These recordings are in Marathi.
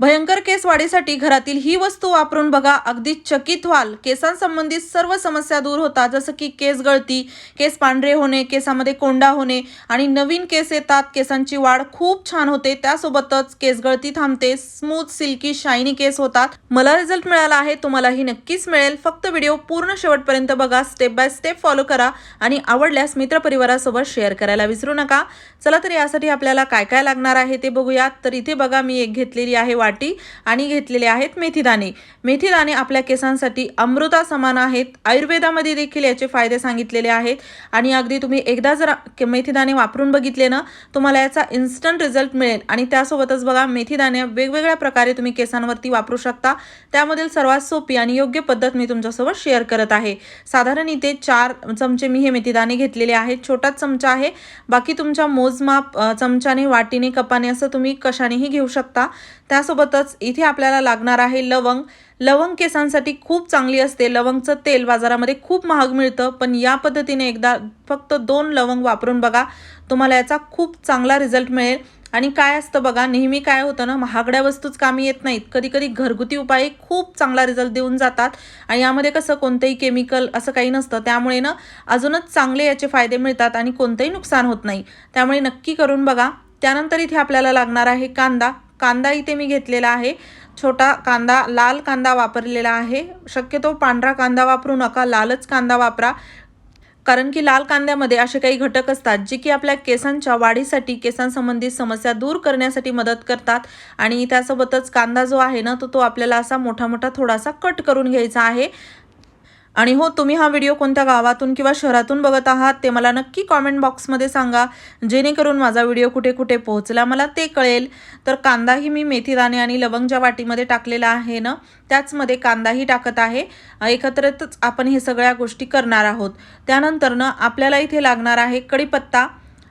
भयंकर केस वाढीसाठी घरातील ही वस्तू वापरून बघा. अगदी चकित व्हाल. केसांसंबंधित सर्व समस्या दूर होतात. जसं की केस गळती केस पांढरे होणे केसामध्ये कोंडा होणे आणि नवीन केस येतात. केसांची वाढ खूप छान होते. त्यासोबतच केस गळती थांबते. स्मूथ सिल्की शायनी केस होतात. मला रिझल्ट मिळाला आहे. तुम्हालाही नक्कीच मिळेल. फक्त व्हिडिओ पूर्ण शेवटपर्यंत बघा. स्टेप बाय स्टेप फॉलो करा आणि आवडल्यास मित्रपरिवारासोबत शेअर करायला विसरू नका. चला तर यासाठी आपल्याला काय काय लागणार आहे ते बघूयात. तर इथे बघा मी एक घेतलेली आहे वाटी आणि घेतलेले आहेत मेथीदाणे. मेथीदाणे आपल्या केसांसाठी अमृता समान आहेत. आयुर्वेदामध्ये देखील याचे फायदे सांगितलेले आहेत. आणि अगदी तुम्ही एकदा जर मेथीदाणे वापरून बघितले ना तुम्हाला याचा इन्स्टंट रिझल्ट मिळेल. आणि त्यासोबतच बघा मेथीदाणे वेगवेगळ्या प्रकारे तुम्ही केसांवरती वापरू शकता. त्यामधील सर्वात सोपी आणि योग्य पद्धत मी तुमच्यासोबत शेअर करत आहे. साधारण इथे चार चमचे मी हे मेथीदाणे घेतलेले आहेत. छोटाच चमचा आहे. बाकी तुमच्या मोजमाप चमच्याने वाटीने कपाने असं तुम्ही कशानेही घेऊ शकता. त्यासोबतच इथे आपल्याला लागणार आहे लवंग. लवंग केसांसाठी खूप चांगली असते. लवंगचं तेल बाजारामध्ये खूप महाग मिळतं. पण या पद्धतीने एकदा फक्त दोन लवंग वापरून बघा तुम्हाला याचा खूप चांगला रिझल्ट मिळेल. आणि काय असतं बघा नेहमी काय होतं ना महागड्या वस्तूच कामी येत नाहीत. कधी कधी घरगुती उपाय खूप चांगला रिझल्ट देऊन जातात. आणि यामध्ये कसं कोणतंही केमिकल असं काही नसतं. त्यामुळे ना अजूनच चांगले याचे फायदे मिळतात आणि कोणतंही नुकसान होत नाही. त्यामुळे नक्की करून बघा. त्यानंतर इथे आपल्याला लागणार आहे कांदा. कांदा इथे मी घेतलेला आहे. छोटा कांदा लाल कांदा वापरलेला आहे. शक्यतो पांढरा कांदा वापरू नका लालच कांदा वापरा. कारण की लाल कांद्यामध्ये असे काही घटक असतात जे की आपल्या केसांच्या वाढीसाठी केसांसंबंधित समस्या दूर करण्यासाठी मदत करतात. आणि त्यासोबतच कांदा जो आहे ना तो तो आपल्याला असा मोठा मोठा थोडासा कट करून घ्यायचा आहे. आणि हो तुम्ही हा व्हिडिओ कोणत्या गावातून किंवा शहरातून बघत आहात ते मला नक्की कॉमेंट बॉक्समध्ये सांगा. जेणेकरून माझा व्हिडिओ कुठे कुठे पोहोचला मला ते कळेल. तर कांदाही मी मेथीदाणे आणि लवंगच्या वाटीमध्ये टाकलेला आहे ना त्याचमध्ये कांदाही टाकत आहे. एकत्रितच आपण हे सगळ्या गोष्टी करणार आहोत. त्यानंतर ना आपल्याला इथे लागणार आहे कढीपत्ता.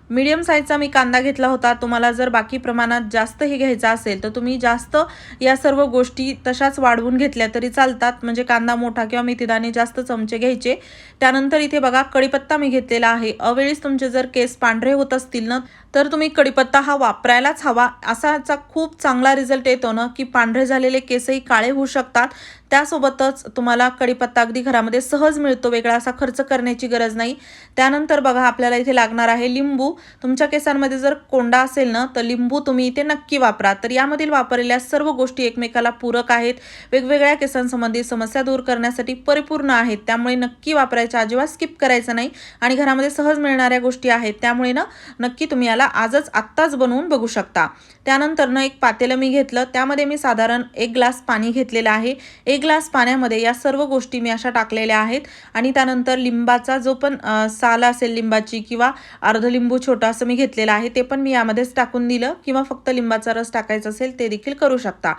मीडियम साईजचा मी कांदा घेतला होता. तुम्हाला जर बाकी प्रमाणात जास्त हे घ्यायचा असेल तर तुम्ही जास्त या सर्व गोष्टी तशाच वाढवून घेतल्या तरी चालतात. म्हणजे कांदा मोठा किंवा मेथीदाणे जास्त चमचे घ्यायचे. त्यानंतर इथे बघा कढीपत्ता मी घेतलेला आहे. अवेळीच तुमचे जर केस पांढरे होत असतील ना तर तुम्ही कढीपत्ता हा वापरायलाच हवा. असा खूप चांगला रिझल्ट येतो ना की पांढरे झालेले केसही काळे होऊ शकतात. त्यासोबतच तुम्हाला कढीपत्ता अगदी घरामध्ये सहज मिळतो. वेगळा असा खर्च करण्याची गरज नाही. त्यानंतर बघा आपल्याला इथे लागणार आहे लिंबू. तुमच्या केसांमध्ये जर कोंडा असेल ना तर लिंबू तुम्ही इथे नक्की वापरा. तर यामधील वापरलेल्या सर्व गोष्टी एकमेकाला पूरक आहेत. वेगवेगळ्या केसांसंबंधी समस्या दूर करण्यासाठी परिपूर्ण आहेत. त्यामुळे नक्की वापरायच्या अजिबात स्किप करायचं नाही. आणि घरामध्ये सहज मिळणाऱ्या गोष्टी आहेत. त्यामुळे ना नक्की तुम्ही याला आजच आत्ताच बनवून बघू शकता. त्यानंतर ना एक पातेलं मी घेतलं. त्यामध्ये मी साधारण एक ग्लास पाणी घेतलेलं आहे. एक ग्लास पाण्यामध्ये या सर्व गोष्टी मी अशा टाकलेल्या आहेत. आणि त्यानंतर लिंबाचा जो पण साल असेल लिंबाची किंवा अर्ध लिंबूची छोटं असं मी घेतलेलं आहे ते पण मी यामध्येच टाकून दिलं किंवा फक्त लिंबाचा रस टाकायचा असेल ते देखील करू शकता.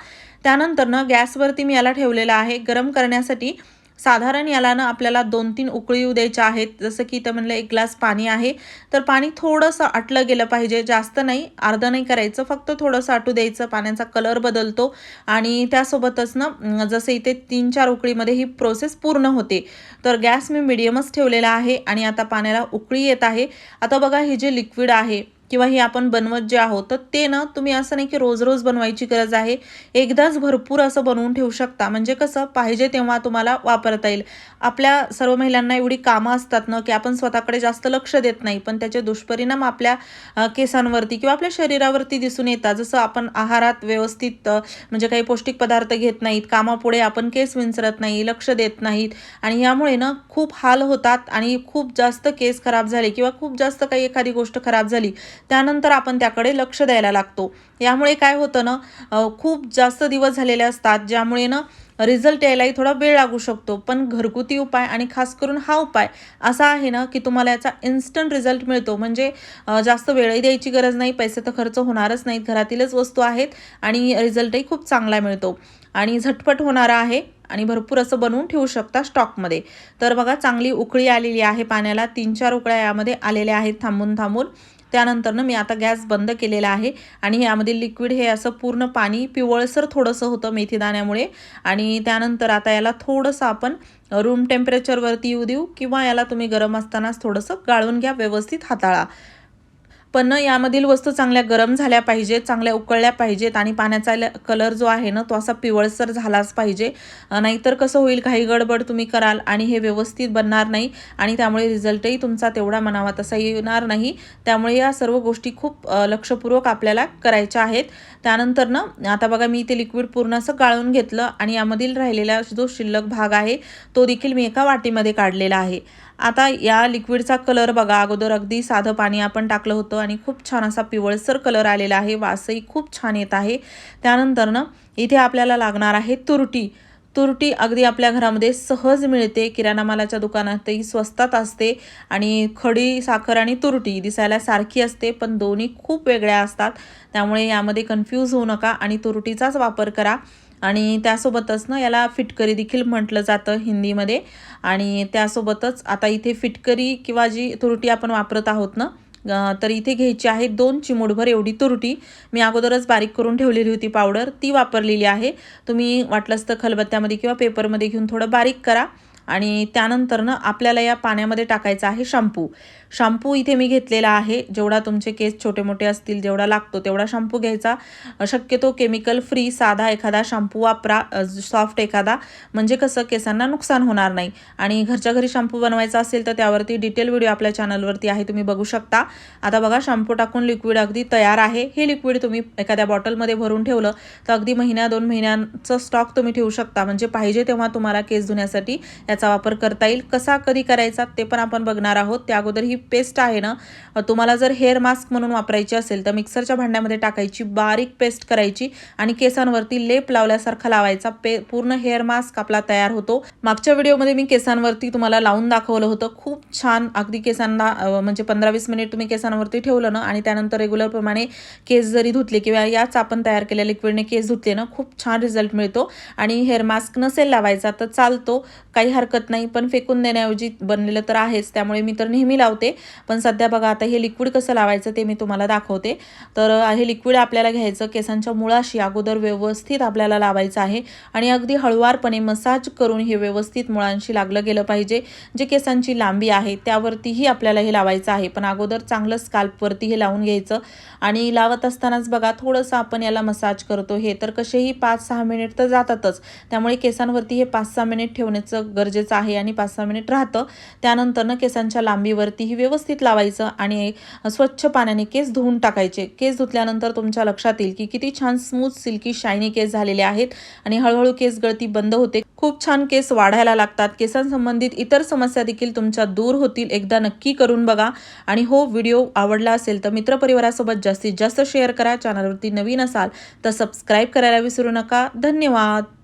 त्यानंतर ना गॅसवरती मी याला ठेवलेलं आहे. गरम करण्यासाठी साधारण याला ना आपल्याला दोन तीन उकळी येऊ द्यायच्या आहेत. जसं की इथं म्हणलं एक ग्लास पाणी आहे. तर पाणी थोडंसं आटलं गेलं पाहिजे. जास्त नाही अर्धं नाही करायचं. फक्त थोडंसं आटू द्यायचं. पाण्याचा कलर बदलतो. आणि त्यासोबतच ना जसं इथे तीन चार उकळीमध्ये ही प्रोसेस पूर्ण होते. तर गॅस मी मिडियमच ठेवलेला आहे आणि आता पाण्याला उकळी येत आहे. आता बघा हे जे लिक्विड आहे किंवा हे आपण बनवत जे आहोत तर ते ना तुम्ही असं नाही की रोज रोज बनवायची गरज आहे. एकदाच भरपूर असं बनवून ठेवू शकता. म्हणजे कसं पाहिजे तेव्हा तुम्हाला वापरता येईल. आपल्या सर्व महिलांना एवढी कामं असतात ना की आपण स्वतःकडे जास्त लक्ष देत नाही पण त्याचे दुष्परिणाम आपल्या केसांवरती किंवा आपल्या शरीरावरती दिसून येतात. जसं आपण आहारात व्यवस्थित म्हणजे काही पौष्टिक पदार्थ घेत नाहीत कामापुढे आपण केस विंचरत नाही लक्ष देत नाहीत आणि यामुळे ना खूप हाल होतात आणि खूप जास्त केस खराब झाले किंवा खूप जास्त काही एखादी गोष्ट खराब झाली त्यानंतर आपण त्याकडे लक्ष द्यायला लागतो. यामुळे काय होतं ना खूप जास्त दिवस झालेले असतात ज्यामुळे ना रिझल्ट यायलाही थोडा वेळ लागू शकतो. पण घरगुती उपाय आणि खास करून हा उपाय असा आहे ना की तुम्हाला याचा इन्स्टंट रिझल्ट मिळतो. म्हणजे जास्त वेळही द्यायची गरज नाही पैसे तर खर्च होणारच नाहीत. घरातीलच वस्तू आहेत आणि रिझल्टही खूप चांगला मिळतो. आणि झटपट होणारा आहे आणि भरपूर असं बनवून ठेवू शकता स्टॉकमध्ये. तर बघा चांगली उकळी आलेली आहे पाण्याला. तीन चार उकळ्या यामध्ये आलेल्या आहेत थांबून थांबून. त्यानंतरनं मी आता गॅस बंद केलेला आहे आणि यामधील लिक्विड हे असं पूर्ण पाणी पिवळसर थोडंसं होतं मेथीदाण्यामुळे आणि त्यानंतर आता याला थोडंसं आपण रूम टेम्परेचरवरती येऊ देऊ किंवा याला तुम्ही गरम असतानाच थोडंसं गाळून घ्या व्यवस्थित हाताळा. पण यामधील वस्तू चांगल्या गरम झाल्या पाहिजेत चांगल्या उकळल्या पाहिजेत आणि पाण्याचा कलर जो आहे ना तो असा पिवळसर झालाच पाहिजे. नाहीतर कसं होईल? काही गडबड तुम्ही कराल आणि हे व्यवस्थित बनणार नाही आणि त्यामुळे रिझल्टही तुमचा तेवढा म्हणावा तसा येणार नाही. त्यामुळे या सर्व गोष्टी खूप लक्षपूर्वक आपल्याला करायच्या आहेत. त्यानंतर ना आता बघा मी ते लिक्विड पूर्ण असं गाळून घेतलं आणि यामधील राहिलेला जो शिल्लक भाग आहे तो देखील मी एका वाटीमध्ये काढलेला आहे. आता या लिक्विडचा कलर बघा. अगोदर अगदी साधं पाणी आपण टाकलं होतं आणि खूप छान असा पिवळसर कलर आलेला आहे. वासही खूप छान येत आहे. त्यानंतर ना इथे आपल्याला लागणार आहे तुरटी. तुरटी अगदी आपल्या घरामध्ये सहज मिळते. किराणा मालाच्या दुकानातही स्वस्तात असते आणि खडी साखर आणि तुरटी दिसायला सारखी असते पण दोन्ही खूप वेगळ्या असतात. त्यामुळे यामध्ये कन्फ्यूज होऊ नका आणि तुरटीचाच वापर करा. आणि त्यासोबतच ना याला फिटकरी देखील म्हटलं जातं हिंदीमध्ये. आणि त्यासोबतच आता इथे फिटकरी किंवा जी तुरटी आपण वापरत आहोत ना तर इथे घ्यायची आहे दोन चिमूटभर एवढी तुरटी. मी अगोदरच बारीक करून ठेवलेली होती पावडर ती वापरलेली आहे. तुम्ही वाटलंच तर खलबत्त्यामध्ये किंवा पेपरमध्ये घेऊन थोडं बारीक करा. आणि त्यानंतर ना आपल्याला या पाण्यामध्ये टाकायचा आहे शॅम्पू. शॅम्पू इथे मी घेतलेला आहे. जेवढा तुमचे केस छोटे मोठे असतील जेवढा लागतो तेवढा शॅम्पू घ्यायचा. शक्यतो केमिकल फ्री साधा एखादा शॅम्पू वापरा सॉफ्ट एखादा. म्हणजे कसं केसांना नुकसान होणार नाही. आणि घरच्या घरी शॅम्पू बनवायचा असेल तर त्यावरती डिटेल व्हिडिओ आपल्या चॅनलवरती आहे तुम्ही बघू शकता. आता बघा शॅम्पू टाकून लिक्विड अगदी तयार आहे. हे लिक्विड तुम्ही एखाद्या बॉटलमध्ये भरून ठेवलं तर अगदी महिन्या दोन महिन्यांचं स्टॉक तुम्ही ठेवू शकता. म्हणजे पाहिजे तेव्हा तुम्हाला केस धुण्यासाठी याचा वापर करता येईल. कसा कधी करायचा ते पण आपण बघणार आहोत. त्या अगोदर ही पेस्ट आहे ना तुम्हाला जर हेअर मास्क म्हणून वापरायची असेल तर मिक्सरच्या भांड्यामध्ये टाकायची बारीक पेस्ट करायची आणि केसांवरती लेप लावल्यासारखा लावायचा. पे पूर्ण हेअर मास्क आपला तयार होतो. मागच्या व्हिडिओमध्ये मी केसांवरती तुम्हाला लावून दाखवलं होतं. खूप छान अगदी केसांना म्हणजे पंधरा वीस मिनिट तुम्ही केसांवरती ठेवलं ना आणि त्यानंतर रेग्युलरप्रमाणे केस जरी धुतले किंवा याच आपण तयार केलेल्या लिक्विडने केस धुतले ना खूप छान रिझल्ट मिळतो. आणि हेअर मास्क नसेल लावायचा तर चालतो. काही हरकत हरकत नाही पण फेकून देण्याऐवजी बनलेलं तर आहेच त्यामुळे मी तर नेहमी लावते. पण सध्या बघा आता हे लिक्विड कसं लावायचं ते मी तुम्हाला दाखवते. तर हे लिक्विड आपल्याला घ्यायचं केसांच्या मुळाशी अगोदर व्यवस्थित आपल्याला लावायचं आहे. आणि अगदी हळुवारपणे मसाज करून हे व्यवस्थित मुळांशी लागलं गेलं पाहिजे. जे केसांची लांबी आहे त्यावरतीही आपल्याला हे लावायचं आहे. पण अगोदर चांगलं स्काल्पवरती हे लावून घ्यायचं. आणि लावत असतानाच बघा थोडंसं आपण याला मसाज करतो. हे तर कसेही पाच सहा मिनिट तर जातातच. त्यामुळे केसांवरती हे पाच सहा मिनिट ठेवण्याचं गरजेचं आहे आणि पाच सहा मिनिट राहतं. त्यानंतर ना केसांच्या लांबीवरतीही व्यवस्थित लावायचं आणि स्वच्छ पाण्याने केस धुवून टाकायचे. केस धुतल्यानंतर तुमच्या लक्षात येईल की किती छान स्मूथ सिल्की शायनी केस झालेले आहेत आणि हळूहळू केस गळती बंद होते. खूप छान केस वाढायला लागतात. केसांसंबंधित इतर समस्या देखील तुमच्या दूर होतील. एकदा नक्की करून बघा. आणि हो व्हिडिओ आवडला असेल तर मित्रपरिवारासोबत जास्तीत जास्त शेअर करा. चॅनलवरती नवीन असाल तर सबस्क्राईब करायला विसरू नका. धन्यवाद.